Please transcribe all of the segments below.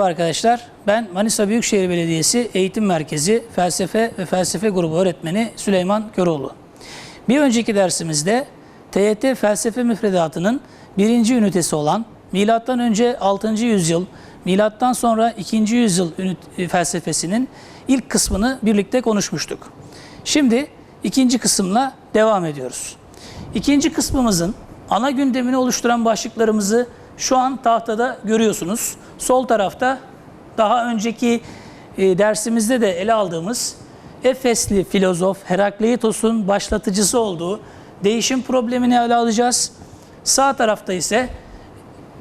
Merhaba arkadaşlar. Ben Manisa Büyükşehir Belediyesi Eğitim Merkezi Felsefe ve Felsefe Grubu öğretmeni Süleyman Köroğlu. Bir önceki dersimizde TYT Felsefe Müfredatı'nın birinci ünitesi olan Milattan önce 6. yüzyıl, Milattan sonra 2. yüzyıl ünit- felsefesinin ilk kısmını birlikte konuşmuştuk. Şimdi ikinci kısımla devam ediyoruz. İkinci kısmımızın ana gündemini oluşturan başlıklarımızı şu an tahtada görüyorsunuz. Sol tarafta daha önceki e, dersimizde de ele aldığımız Efesli filozof Herakleitos'un başlatıcısı olduğu değişim problemini ele alacağız. Sağ tarafta ise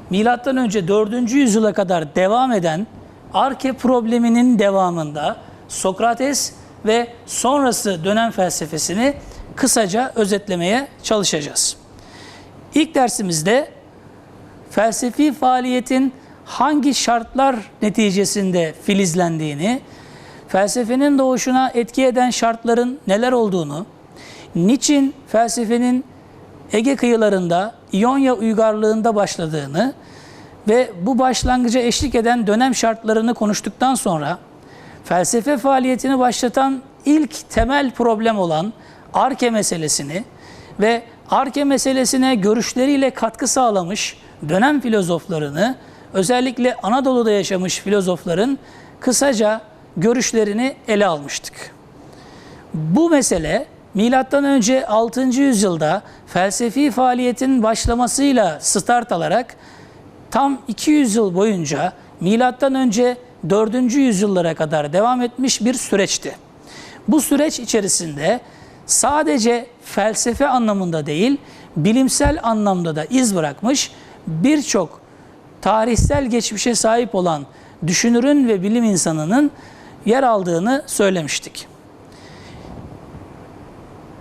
Milattan önce 4. yüzyıla kadar devam eden Arke probleminin devamında Sokrates ve sonrası dönem felsefesini kısaca özetlemeye çalışacağız. İlk dersimizde felsefi faaliyetin hangi şartlar neticesinde filizlendiğini, felsefenin doğuşuna etki eden şartların neler olduğunu, niçin felsefenin Ege kıyılarında İonya uygarlığında başladığını ve bu başlangıca eşlik eden dönem şartlarını konuştuktan sonra felsefe faaliyetini başlatan ilk temel problem olan arke meselesini ve arke meselesine görüşleriyle katkı sağlamış dönem filozoflarını özellikle Anadolu'da yaşamış filozofların kısaca görüşlerini ele almıştık. Bu mesele milattan önce 6. yüzyılda felsefi faaliyetin başlamasıyla start alarak tam 200 yıl boyunca milattan önce 4. yüzyıllara kadar devam etmiş bir süreçti. Bu süreç içerisinde sadece felsefe anlamında değil, bilimsel anlamda da iz bırakmış birçok tarihsel geçmişe sahip olan düşünürün ve bilim insanının yer aldığını söylemiştik.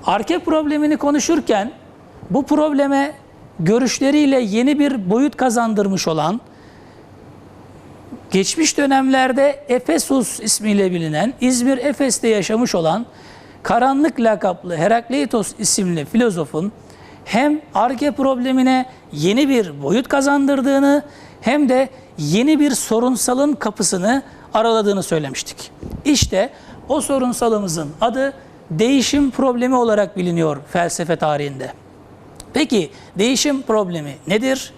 Arke problemini konuşurken bu probleme görüşleriyle yeni bir boyut kazandırmış olan geçmiş dönemlerde Efesus ismiyle bilinen İzmir Efes'te yaşamış olan karanlık lakaplı Herakleitos isimli filozofun hem arke problemine yeni bir boyut kazandırdığını hem de yeni bir sorunsalın kapısını araladığını söylemiştik. İşte o sorunsalımızın adı değişim problemi olarak biliniyor felsefe tarihinde. Peki değişim problemi nedir?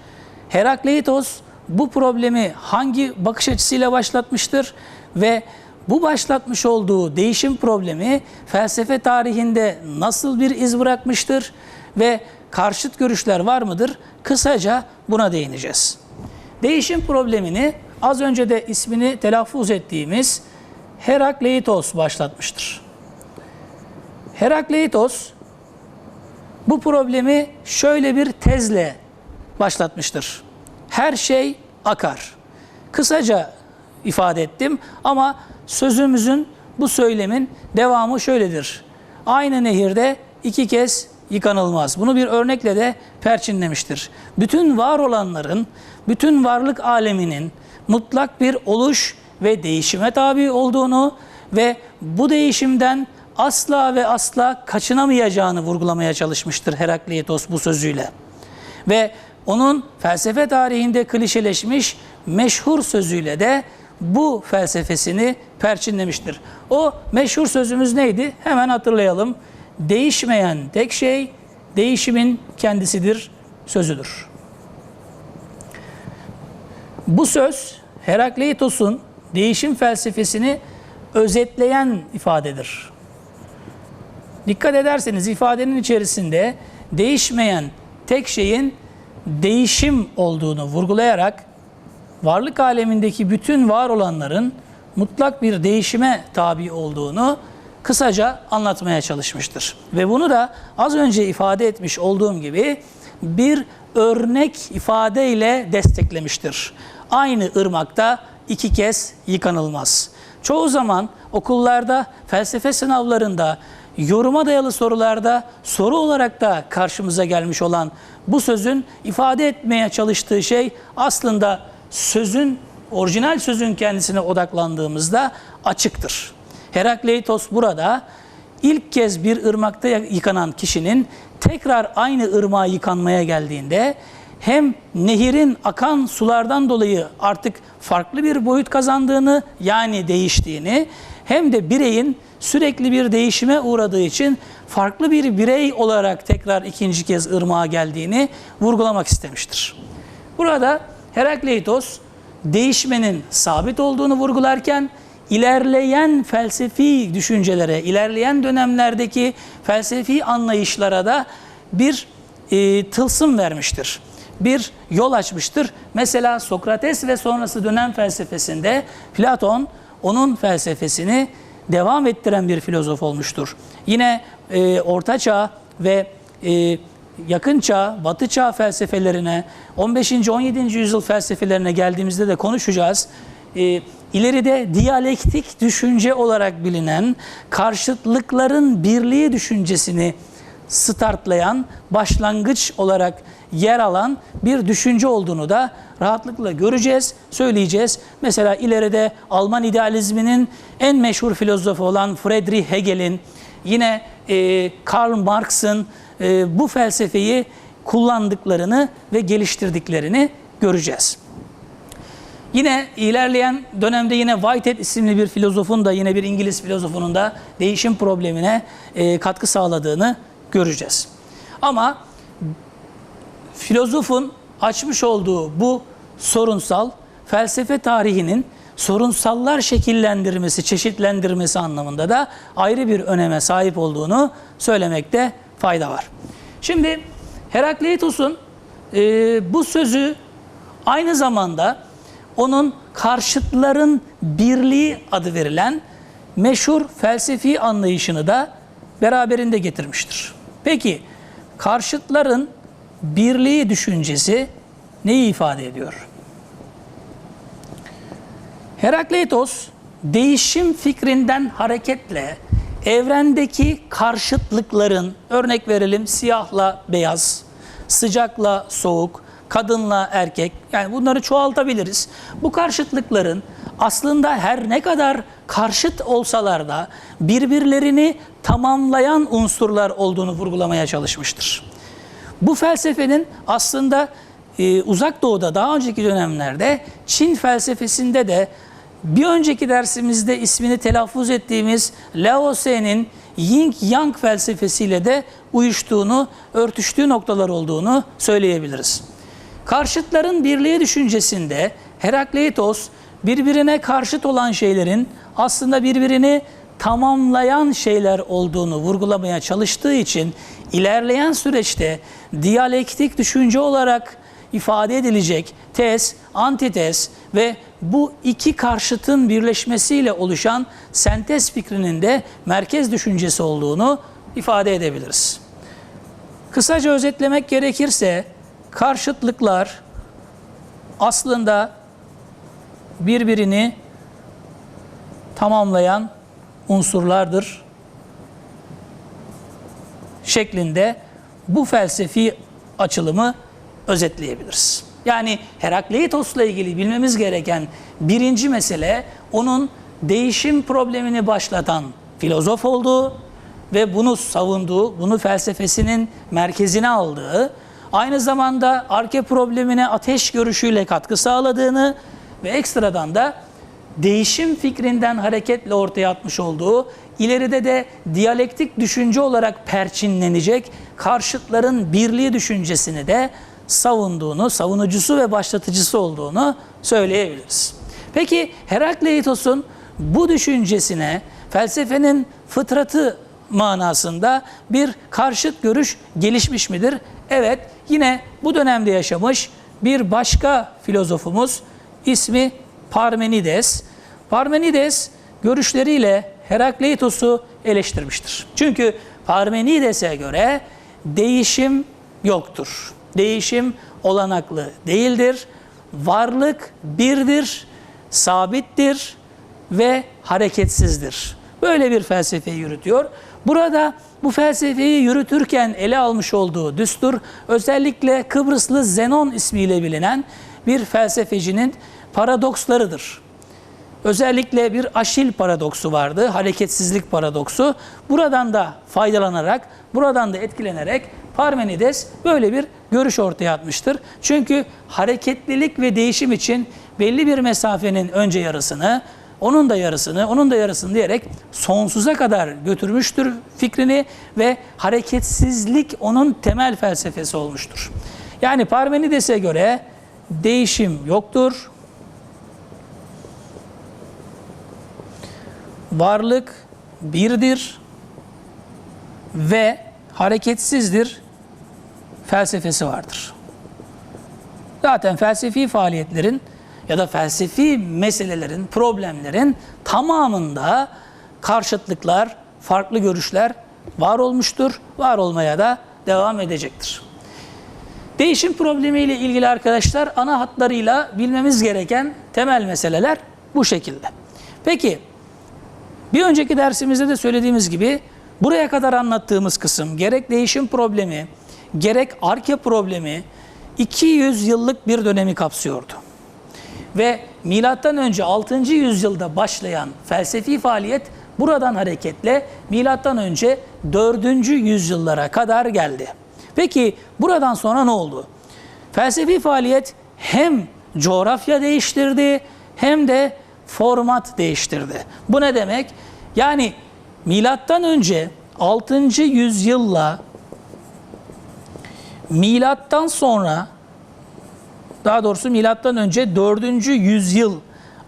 Herakleitos bu problemi hangi bakış açısıyla başlatmıştır ve bu başlatmış olduğu değişim problemi felsefe tarihinde nasıl bir iz bırakmıştır ve karşıt görüşler var mıdır? Kısaca buna değineceğiz. Değişim problemini az önce de ismini telaffuz ettiğimiz Herakleitos başlatmıştır. Herakleitos bu problemi şöyle bir tezle başlatmıştır. Her şey akar. Kısaca ifade ettim ama sözümüzün bu söylemin devamı şöyledir. Aynı nehirde iki kez yıkanılmaz. Bunu bir örnekle de perçinlemiştir. Bütün var olanların, bütün varlık aleminin mutlak bir oluş ve değişime tabi olduğunu ve bu değişimden asla ve asla kaçınamayacağını vurgulamaya çalışmıştır Herakleitos bu sözüyle. Ve onun felsefe tarihinde klişeleşmiş meşhur sözüyle de bu felsefesini perçinlemiştir. O meşhur sözümüz neydi? Hemen hatırlayalım. Değişmeyen tek şey değişimin kendisidir sözüdür. Bu söz Herakleitos'un değişim felsefesini özetleyen ifadedir. Dikkat ederseniz ifadenin içerisinde değişmeyen tek şeyin değişim olduğunu vurgulayarak varlık alemindeki bütün var olanların mutlak bir değişime tabi olduğunu kısaca anlatmaya çalışmıştır. Ve bunu da az önce ifade etmiş olduğum gibi bir örnek ifadeyle desteklemiştir. Aynı ırmakta iki kez yıkanılmaz. Çoğu zaman okullarda, felsefe sınavlarında, yoruma dayalı sorularda soru olarak da karşımıza gelmiş olan bu sözün ifade etmeye çalıştığı şey aslında sözün, orijinal sözün kendisine odaklandığımızda açıktır. Herakleitos burada ilk kez bir ırmakta yıkanan kişinin tekrar aynı ırmağa yıkanmaya geldiğinde hem nehirin akan sulardan dolayı artık farklı bir boyut kazandığını yani değiştiğini hem de bireyin sürekli bir değişime uğradığı için farklı bir birey olarak tekrar ikinci kez ırmağa geldiğini vurgulamak istemiştir. Burada Herakleitos değişmenin sabit olduğunu vurgularken ilerleyen felsefi düşüncelere, ilerleyen dönemlerdeki felsefi anlayışlara da bir e, tılsım vermiştir. Bir yol açmıştır. Mesela Sokrates ve sonrası dönem felsefesinde Platon onun felsefesini devam ettiren bir filozof olmuştur. Yine e, Orta Çağ ve e, yakın çağ, batı çağ felsefelerine, 15. 17. yüzyıl felsefelerine geldiğimizde de konuşacağız. E, ileride diyalektik düşünce olarak bilinen karşıtlıkların birliği düşüncesini startlayan, başlangıç olarak yer alan bir düşünce olduğunu da rahatlıkla göreceğiz, söyleyeceğiz. Mesela ileride Alman idealizminin en meşhur filozofu olan Friedrich Hegel'in, yine e, Karl Marx'ın e, bu felsefeyi kullandıklarını ve geliştirdiklerini göreceğiz. Yine ilerleyen dönemde yine Whitehead isimli bir filozofun da yine bir İngiliz filozofunun da değişim problemine e, katkı sağladığını göreceğiz. Ama filozofun açmış olduğu bu sorunsal felsefe tarihinin sorunsallar şekillendirmesi, çeşitlendirmesi anlamında da ayrı bir öneme sahip olduğunu söylemekte fayda var. Şimdi Herakleitos'un e, bu sözü aynı zamanda onun karşıtların birliği adı verilen meşhur felsefi anlayışını da beraberinde getirmiştir. Peki karşıtların birliği düşüncesi neyi ifade ediyor? Herakleitos değişim fikrinden hareketle evrendeki karşıtlıkların örnek verelim siyahla beyaz, sıcakla soğuk, kadınla erkek yani bunları çoğaltabiliriz. Bu karşıtlıkların aslında her ne kadar karşıt olsalar da birbirlerini tamamlayan unsurlar olduğunu vurgulamaya çalışmıştır. Bu felsefenin aslında e, uzak doğuda daha önceki dönemlerde Çin felsefesinde de bir önceki dersimizde ismini telaffuz ettiğimiz Lao Tse'nin Yin Yang felsefesiyle de uyuştuğunu, örtüştüğü noktalar olduğunu söyleyebiliriz. Karşıtların birliği düşüncesinde Herakleitos birbirine karşıt olan şeylerin aslında birbirini tamamlayan şeyler olduğunu vurgulamaya çalıştığı için ilerleyen süreçte diyalektik düşünce olarak ifade edilecek tez, antitez ve bu iki karşıtın birleşmesiyle oluşan sentez fikrinin de merkez düşüncesi olduğunu ifade edebiliriz. Kısaca özetlemek gerekirse karşıtlıklar aslında birbirini tamamlayan unsurlardır şeklinde bu felsefi açılımı özetleyebiliriz. Yani Herakleitos'la ilgili bilmemiz gereken birinci mesele onun değişim problemini başlatan filozof olduğu ve bunu savunduğu, bunu felsefesinin merkezine aldığı, aynı zamanda arke problemine ateş görüşüyle katkı sağladığını ve ekstradan da değişim fikrinden hareketle ortaya atmış olduğu, ileride de diyalektik düşünce olarak perçinlenecek karşıtların birliği düşüncesini de savunduğunu, savunucusu ve başlatıcısı olduğunu söyleyebiliriz. Peki Herakleitos'un bu düşüncesine felsefenin fıtratı manasında bir karşıt görüş gelişmiş midir? Evet, yine bu dönemde yaşamış bir başka filozofumuz ismi Parmenides. Parmenides görüşleriyle Herakleitos'u eleştirmiştir. Çünkü Parmenides'e göre değişim yoktur. Değişim olanaklı değildir. Varlık birdir, sabittir ve hareketsizdir. Böyle bir felsefeyi yürütüyor. Burada bu felsefeyi yürütürken ele almış olduğu düstur özellikle Kıbrıslı Zenon ismiyle bilinen bir felsefecinin paradokslarıdır. Özellikle bir aşil paradoksu vardı, hareketsizlik paradoksu. Buradan da faydalanarak, buradan da etkilenerek Parmenides böyle bir görüş ortaya atmıştır. Çünkü hareketlilik ve değişim için belli bir mesafenin önce yarısını, onun da yarısını, onun da yarısını diyerek sonsuza kadar götürmüştür fikrini ve hareketsizlik onun temel felsefesi olmuştur. Yani Parmenides'e göre değişim yoktur. Varlık birdir ve hareketsizdir felsefesi vardır. Zaten felsefi faaliyetlerin ya da felsefi meselelerin, problemlerin tamamında karşıtlıklar, farklı görüşler var olmuştur, var olmaya da devam edecektir. Değişim problemiyle ilgili arkadaşlar ana hatlarıyla bilmemiz gereken temel meseleler bu şekilde. Peki bir önceki dersimizde de söylediğimiz gibi buraya kadar anlattığımız kısım gerek değişim problemi, gerek arke problemi 200 yıllık bir dönemi kapsıyordu. Ve milattan önce 6. yüzyılda başlayan felsefi faaliyet buradan hareketle milattan önce 4. yüzyıllara kadar geldi. Peki buradan sonra ne oldu? Felsefi faaliyet hem coğrafya değiştirdi hem de format değiştirdi. Bu ne demek? Yani milattan önce 6. yüzyılla milattan sonra daha doğrusu milattan önce 4. yüzyıl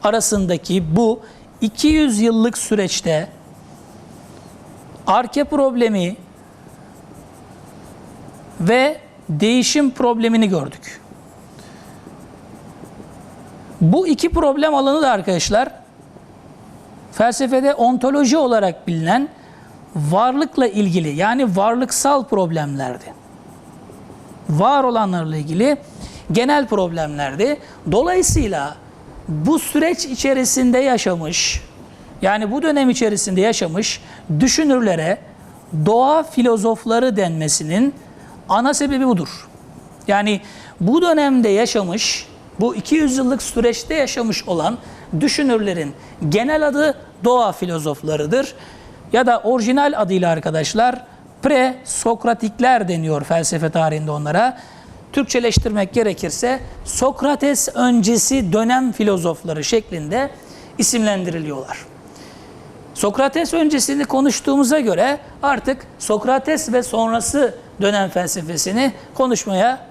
arasındaki bu 200 yıllık süreçte arke problemi ve değişim problemini gördük. Bu iki problem alanı da arkadaşlar felsefede ontoloji olarak bilinen varlıkla ilgili yani varlıksal problemlerdi. Var olanlarla ilgili genel problemlerdi. Dolayısıyla bu süreç içerisinde yaşamış yani bu dönem içerisinde yaşamış düşünürlere doğa filozofları denmesinin ana sebebi budur. Yani bu dönemde yaşamış, bu 200 yıllık süreçte yaşamış olan düşünürlerin genel adı doğa filozoflarıdır. Ya da orijinal adıyla arkadaşlar pre-Sokratikler deniyor felsefe tarihinde onlara. Türkçeleştirmek gerekirse Sokrates öncesi dönem filozofları şeklinde isimlendiriliyorlar. Sokrates öncesini konuştuğumuza göre artık Sokrates ve sonrası dönem felsefesini konuşmaya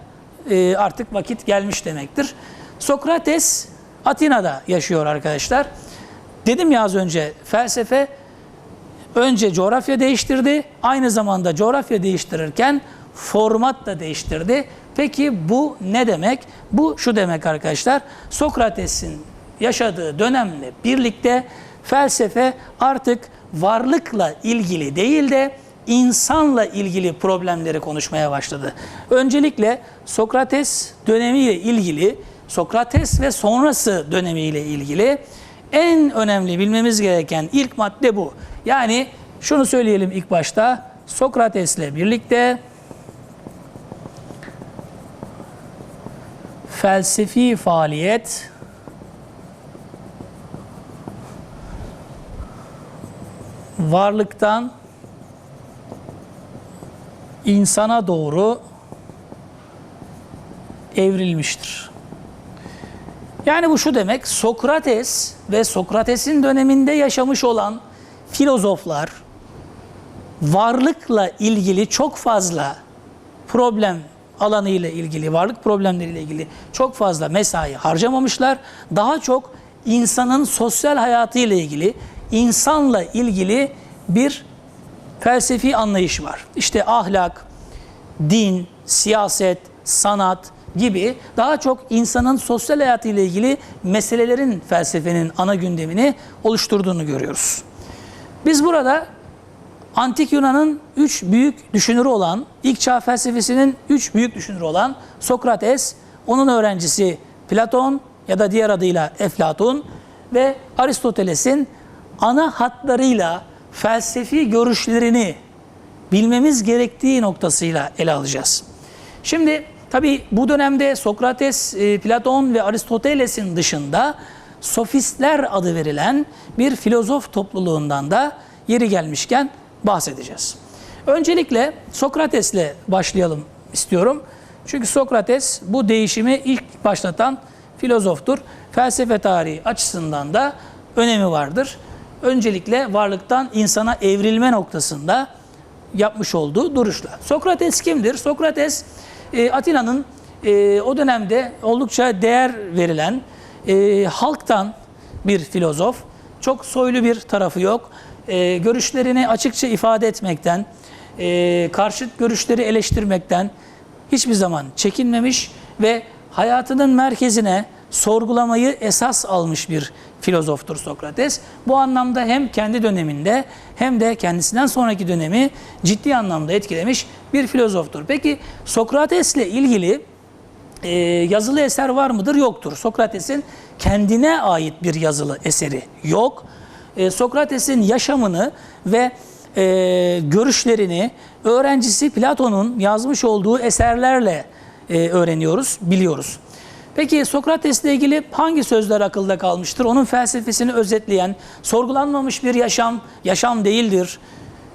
e, artık vakit gelmiş demektir. Sokrates Atina'da yaşıyor arkadaşlar. Dedim ya az önce felsefe önce coğrafya değiştirdi. Aynı zamanda coğrafya değiştirirken format da değiştirdi. Peki bu ne demek? Bu şu demek arkadaşlar. Sokrates'in yaşadığı dönemle birlikte felsefe artık varlıkla ilgili değil de insanla ilgili problemleri konuşmaya başladı. Öncelikle Sokrates dönemiyle ilgili, Sokrates ve sonrası dönemiyle ilgili en önemli bilmemiz gereken ilk madde bu. Yani şunu söyleyelim ilk başta. Sokrates'le birlikte felsefi faaliyet varlıktan insana doğru evrilmiştir. Yani bu şu demek, Sokrates ve Sokrates'in döneminde yaşamış olan filozoflar varlıkla ilgili çok fazla problem alanı ile ilgili, varlık problemleriyle ilgili çok fazla mesai harcamamışlar. Daha çok insanın sosyal hayatı ile ilgili, insanla ilgili bir felsefi anlayış var. İşte ahlak, din, siyaset, sanat gibi daha çok insanın sosyal hayatı ile ilgili meselelerin felsefenin ana gündemini oluşturduğunu görüyoruz. Biz burada Antik Yunan'ın üç büyük düşünürü olan, ilk çağ felsefesinin üç büyük düşünürü olan Sokrates, onun öğrencisi Platon ya da diğer adıyla Eflatun ve Aristoteles'in ana hatlarıyla felsefi görüşlerini bilmemiz gerektiği noktasıyla ele alacağız. Şimdi tabi bu dönemde Sokrates, e, Platon ve Aristoteles'in dışında sofistler adı verilen bir filozof topluluğundan da yeri gelmişken bahsedeceğiz. Öncelikle Sokrates'le başlayalım istiyorum. Çünkü Sokrates bu değişimi ilk başlatan filozoftur. Felsefe tarihi açısından da önemi vardır. Öncelikle varlıktan insana evrilme noktasında yapmış olduğu duruşla. Sokrates kimdir? Sokrates e, Atina'nın e, o dönemde oldukça değer verilen e, halktan bir filozof. Çok soylu bir tarafı yok. E, görüşlerini açıkça ifade etmekten, e, karşıt görüşleri eleştirmekten hiçbir zaman çekinmemiş ve hayatının merkezine sorgulamayı esas almış bir filozoftur Sokrates. Bu anlamda hem kendi döneminde hem de kendisinden sonraki dönemi ciddi anlamda etkilemiş bir filozoftur. Peki Sokrates'le ilgili e, yazılı eser var mıdır? Yoktur. Sokrates'in kendine ait bir yazılı eseri yok. E, Sokrates'in yaşamını ve e, görüşlerini öğrencisi Platon'un yazmış olduğu eserlerle e, öğreniyoruz, biliyoruz. Peki Sokrates'le ilgili hangi sözler akılda kalmıştır? Onun felsefesini özetleyen, sorgulanmamış bir yaşam, yaşam değildir.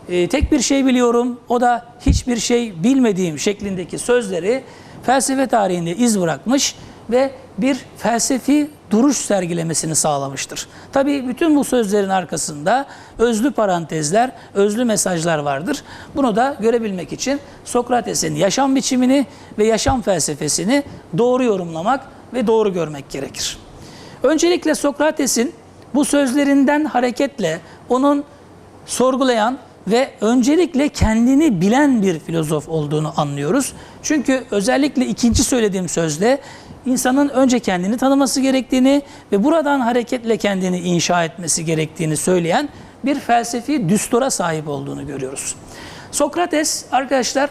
E, tek bir şey biliyorum, o da hiçbir şey bilmediğim şeklindeki sözleri felsefe tarihinde iz bırakmış ve bir felsefi duruş sergilemesini sağlamıştır. Tabii bütün bu sözlerin arkasında özlü parantezler, özlü mesajlar vardır. Bunu da görebilmek için Sokrates'in yaşam biçimini ve yaşam felsefesini doğru yorumlamak ve doğru görmek gerekir. Öncelikle Sokrates'in bu sözlerinden hareketle onun sorgulayan ve öncelikle kendini bilen bir filozof olduğunu anlıyoruz. Çünkü özellikle ikinci söylediğim sözde insanın önce kendini tanıması gerektiğini ve buradan hareketle kendini inşa etmesi gerektiğini söyleyen bir felsefi düstura sahip olduğunu görüyoruz. Sokrates arkadaşlar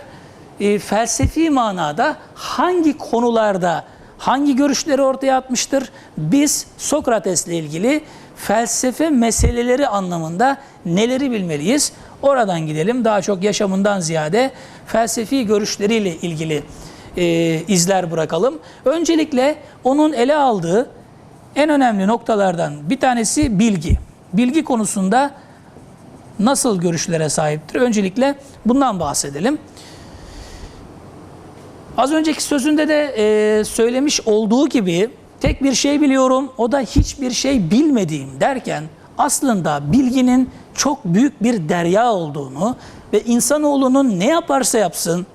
e, felsefi manada hangi konularda hangi görüşleri ortaya atmıştır? Biz Sokrates'le ilgili felsefe meseleleri anlamında neleri bilmeliyiz? Oradan gidelim. Daha çok yaşamından ziyade felsefi görüşleriyle ilgili e, izler bırakalım. Öncelikle onun ele aldığı en önemli noktalardan bir tanesi bilgi. Bilgi konusunda nasıl görüşlere sahiptir? Öncelikle bundan bahsedelim. Az önceki sözünde de e, söylemiş olduğu gibi tek bir şey biliyorum o da hiçbir şey bilmediğim derken aslında bilginin çok büyük bir derya olduğunu ve insanoğlunun ne yaparsa yapsın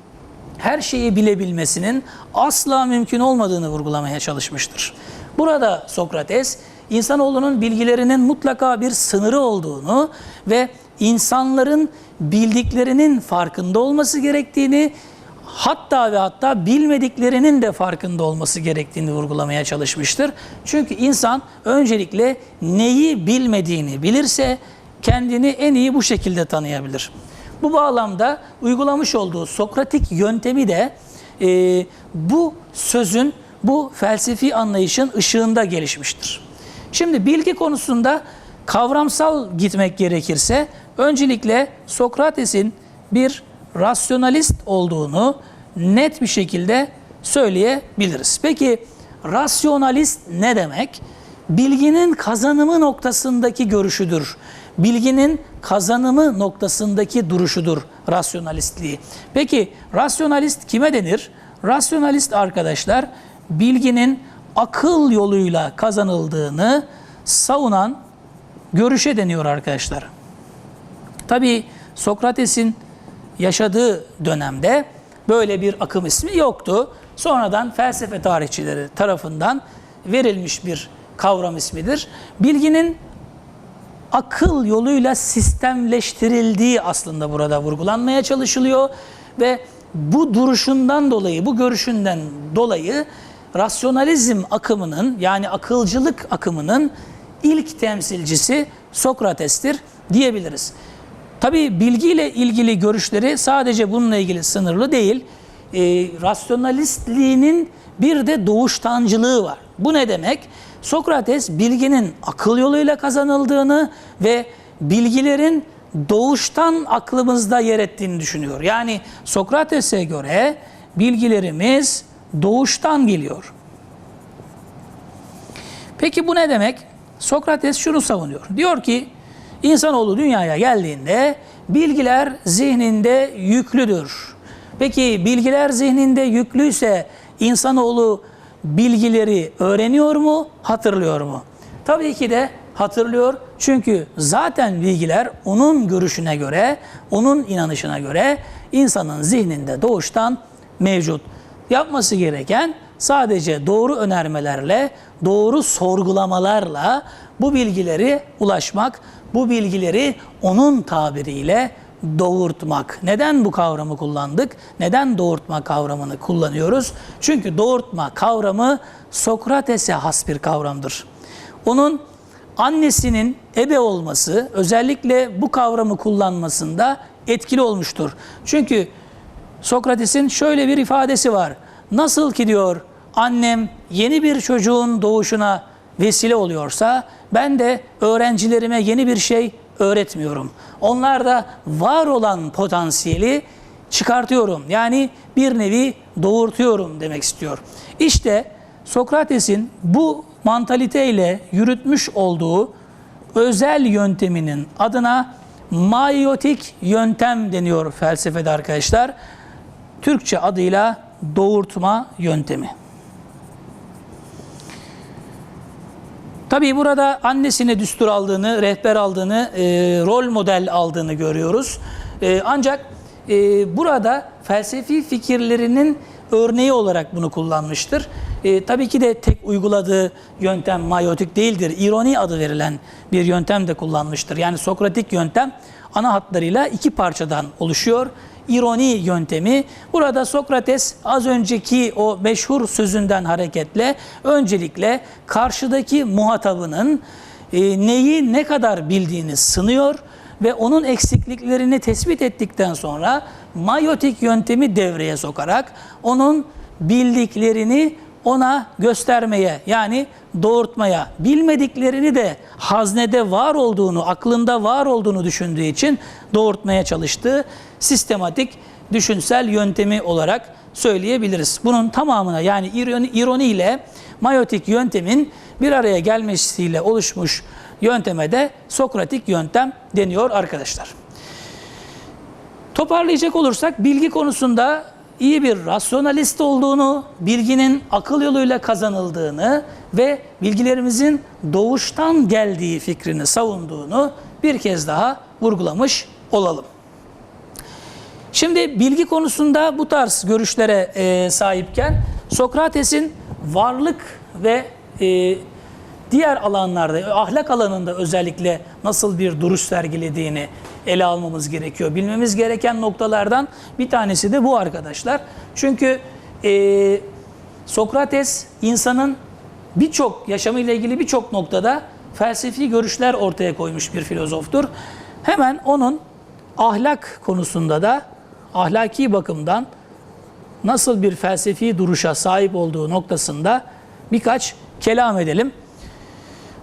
her şeyi bilebilmesinin asla mümkün olmadığını vurgulamaya çalışmıştır. Burada Sokrates insanoğlunun bilgilerinin mutlaka bir sınırı olduğunu ve insanların bildiklerinin farkında olması gerektiğini hatta ve hatta bilmediklerinin de farkında olması gerektiğini vurgulamaya çalışmıştır. Çünkü insan öncelikle neyi bilmediğini bilirse kendini en iyi bu şekilde tanıyabilir. Bu bağlamda uygulamış olduğu Sokratik yöntemi de e, bu sözün, bu felsefi anlayışın ışığında gelişmiştir. Şimdi bilgi konusunda kavramsal gitmek gerekirse öncelikle Sokrates'in bir rasyonalist olduğunu net bir şekilde söyleyebiliriz. Peki rasyonalist ne demek? Bilginin kazanımı noktasındaki görüşüdür. Bilginin kazanımı noktasındaki duruşudur rasyonalistliği. Peki rasyonalist kime denir? Rasyonalist arkadaşlar bilginin akıl yoluyla kazanıldığını savunan görüşe deniyor arkadaşlar. Tabii Sokrates'in yaşadığı dönemde böyle bir akım ismi yoktu. Sonradan felsefe tarihçileri tarafından verilmiş bir kavram ismidir. Bilginin akıl yoluyla sistemleştirildiği aslında burada vurgulanmaya çalışılıyor ve bu duruşundan dolayı, bu görüşünden dolayı rasyonalizm akımının yani akılcılık akımının ilk temsilcisi Sokrates'tir diyebiliriz. Tabii bilgiyle ilgili görüşleri sadece bununla ilgili sınırlı değil. E, rasyonalistliğinin bir de doğuştancılığı var. Bu ne demek? Sokrates bilginin akıl yoluyla kazanıldığını ve bilgilerin doğuştan aklımızda yer ettiğini düşünüyor. Yani Sokrates'e göre bilgilerimiz doğuştan geliyor. Peki bu ne demek? Sokrates şunu savunuyor. Diyor ki insanoğlu dünyaya geldiğinde bilgiler zihninde yüklüdür. Peki bilgiler zihninde yüklüyse insanoğlu bilgileri öğreniyor mu, hatırlıyor mu? Tabii ki de hatırlıyor. Çünkü zaten bilgiler onun görüşüne göre, onun inanışına göre insanın zihninde doğuştan mevcut. Yapması gereken sadece doğru önermelerle, doğru sorgulamalarla bu bilgileri ulaşmak, bu bilgileri onun tabiriyle doğurtmak. Neden bu kavramı kullandık? Neden doğurtma kavramını kullanıyoruz? Çünkü doğurtma kavramı Sokrates'e has bir kavramdır. Onun annesinin ebe olması özellikle bu kavramı kullanmasında etkili olmuştur. Çünkü Sokrates'in şöyle bir ifadesi var. Nasıl ki diyor annem yeni bir çocuğun doğuşuna vesile oluyorsa ben de öğrencilerime yeni bir şey öğretmiyorum. Onlarda var olan potansiyeli çıkartıyorum. Yani bir nevi doğurtuyorum demek istiyor. İşte Sokrates'in bu mantaliteyle yürütmüş olduğu özel yönteminin adına mayotik yöntem deniyor felsefede arkadaşlar. Türkçe adıyla doğurtma yöntemi. Tabii burada annesine düstur aldığını, rehber aldığını, e, rol model aldığını görüyoruz. E, ancak e, burada felsefi fikirlerinin örneği olarak bunu kullanmıştır. E, tabii ki de tek uyguladığı yöntem mayotik değildir. İroni adı verilen bir yöntem de kullanmıştır. Yani Sokratik yöntem ana hatlarıyla iki parçadan oluşuyor. İroni yöntemi. Burada Sokrates az önceki o meşhur sözünden hareketle öncelikle karşıdaki muhatabının e, neyi ne kadar bildiğini sınıyor ve onun eksikliklerini tespit ettikten sonra mayotik yöntemi devreye sokarak onun bildiklerini ona göstermeye yani doğurtmaya, bilmediklerini de haznede var olduğunu, aklında var olduğunu düşündüğü için doğurtmaya çalıştığı sistematik düşünsel yöntemi olarak söyleyebiliriz. Bunun tamamına yani ironi, ironi ile mayotik yöntemin bir araya gelmesiyle oluşmuş yönteme de Sokratik yöntem deniyor arkadaşlar. Toparlayacak olursak bilgi konusunda iyi bir rasyonalist olduğunu, bilginin akıl yoluyla kazanıldığını ve bilgilerimizin doğuştan geldiği fikrini savunduğunu bir kez daha vurgulamış olalım. Şimdi bilgi konusunda bu tarz görüşlere e, sahipken Sokrates'in varlık ve e, diğer alanlarda, ahlak alanında özellikle nasıl bir duruş sergilediğini ele almamız gerekiyor. Bilmemiz gereken noktalardan bir tanesi de bu arkadaşlar. Çünkü e, Sokrates insanın birçok yaşamıyla ilgili birçok noktada felsefi görüşler ortaya koymuş bir filozoftur. Hemen onun ahlak konusunda da ahlaki bakımdan nasıl bir felsefi duruşa sahip olduğu noktasında birkaç kelam edelim.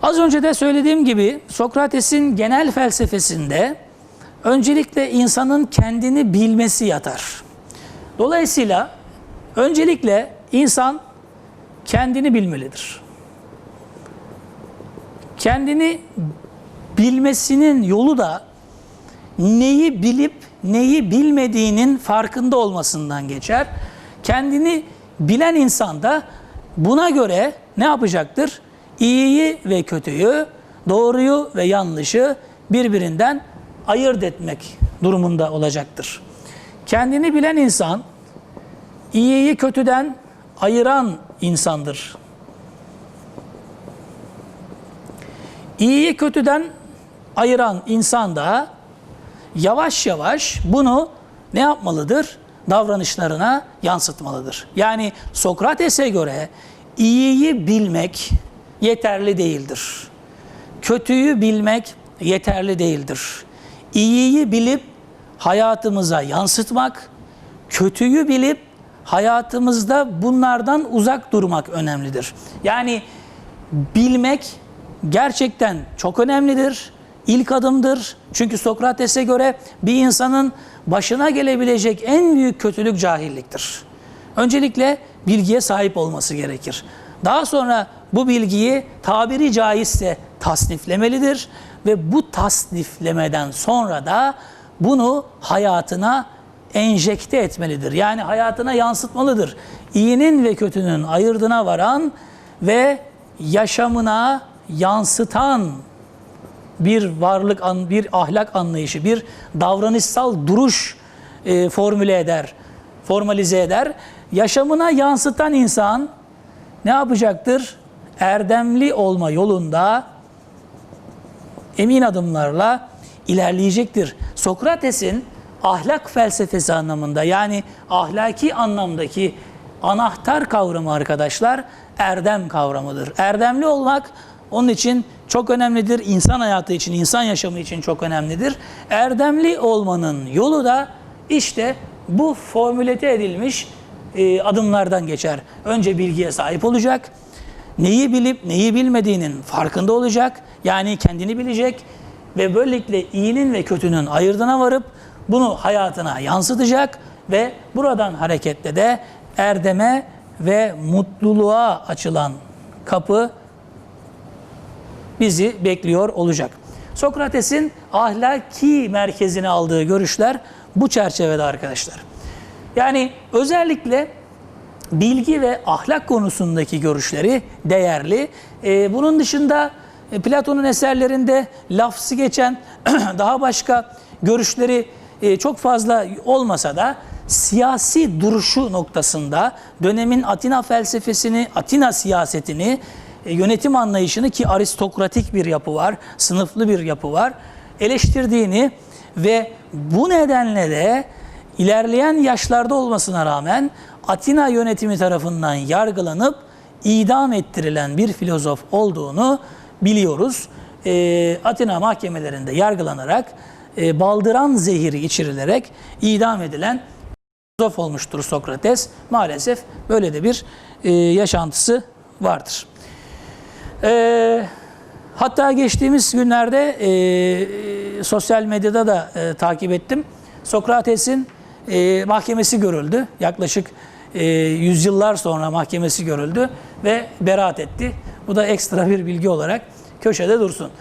Az önce de söylediğim gibi Sokrates'in genel felsefesinde öncelikle insanın kendini bilmesi yatar. Dolayısıyla öncelikle insan kendini bilmelidir. Kendini bilmesinin yolu da neyi bilip neyi bilmediğinin farkında olmasından geçer. Kendini bilen insan da buna göre ne yapacaktır? İyiyi ve kötüyü, doğruyu ve yanlışı birbirinden ayırt etmek durumunda olacaktır. Kendini bilen insan iyiyi kötüden ayıran insandır. İyiyi kötüden ayıran insan da yavaş yavaş bunu ne yapmalıdır? Davranışlarına yansıtmalıdır. Yani Sokrates'e göre iyiyi bilmek yeterli değildir. Kötüyü bilmek yeterli değildir. İyiyi bilip hayatımıza yansıtmak, kötüyü bilip hayatımızda bunlardan uzak durmak önemlidir. Yani bilmek gerçekten çok önemlidir. İlk adımdır. Çünkü Sokrates'e göre bir insanın başına gelebilecek en büyük kötülük cahilliktir. Öncelikle bilgiye sahip olması gerekir. Daha sonra bu bilgiyi tabiri caizse tasniflemelidir ve bu tasniflemeden sonra da bunu hayatına enjekte etmelidir. Yani hayatına yansıtmalıdır. İyinin ve kötünün ayırdına varan ve yaşamına yansıtan bir varlık, bir ahlak anlayışı, bir davranışsal duruş e, formüle eder, formalize eder. Yaşamına yansıtan insan ne yapacaktır? Erdemli olma yolunda emin adımlarla ilerleyecektir. Sokrates'in ahlak felsefesi anlamında yani ahlaki anlamdaki anahtar kavramı arkadaşlar erdem kavramıdır. Erdemli olmak onun için çok önemlidir. İnsan hayatı için, insan yaşamı için çok önemlidir. Erdemli olmanın yolu da işte bu formülete edilmiş e, adımlardan geçer. Önce bilgiye sahip olacak. Neyi bilip neyi bilmediğinin farkında olacak. Yani kendini bilecek ve böylelikle iyinin ve kötünün ayırdına varıp bunu hayatına yansıtacak ve buradan hareketle de erdeme ve mutluluğa açılan kapı bizi bekliyor olacak. Sokrates'in ahlaki merkezine aldığı görüşler bu çerçevede arkadaşlar. Yani özellikle bilgi ve ahlak konusundaki görüşleri değerli. Ee, bunun dışında e, Platon'un eserlerinde lafzı geçen daha başka görüşleri e, çok fazla olmasa da siyasi duruşu noktasında dönemin Atina felsefesini, Atina siyasetini, e, yönetim anlayışını ki aristokratik bir yapı var, sınıflı bir yapı var, eleştirdiğini ve bu nedenle de ilerleyen yaşlarda olmasına rağmen Atina yönetimi tarafından yargılanıp idam ettirilen bir filozof olduğunu biliyoruz. Ee, Atina mahkemelerinde yargılanarak e, baldıran zehiri içirilerek idam edilen filozof olmuştur Sokrates. Maalesef böyle de bir e, yaşantısı vardır. Ee, hatta geçtiğimiz günlerde e, e, sosyal medyada da e, takip ettim. Sokrates'in e, mahkemesi görüldü. Yaklaşık e, yüzyıllar sonra mahkemesi görüldü ve beraat etti. Bu da ekstra bir bilgi olarak köşede dursun.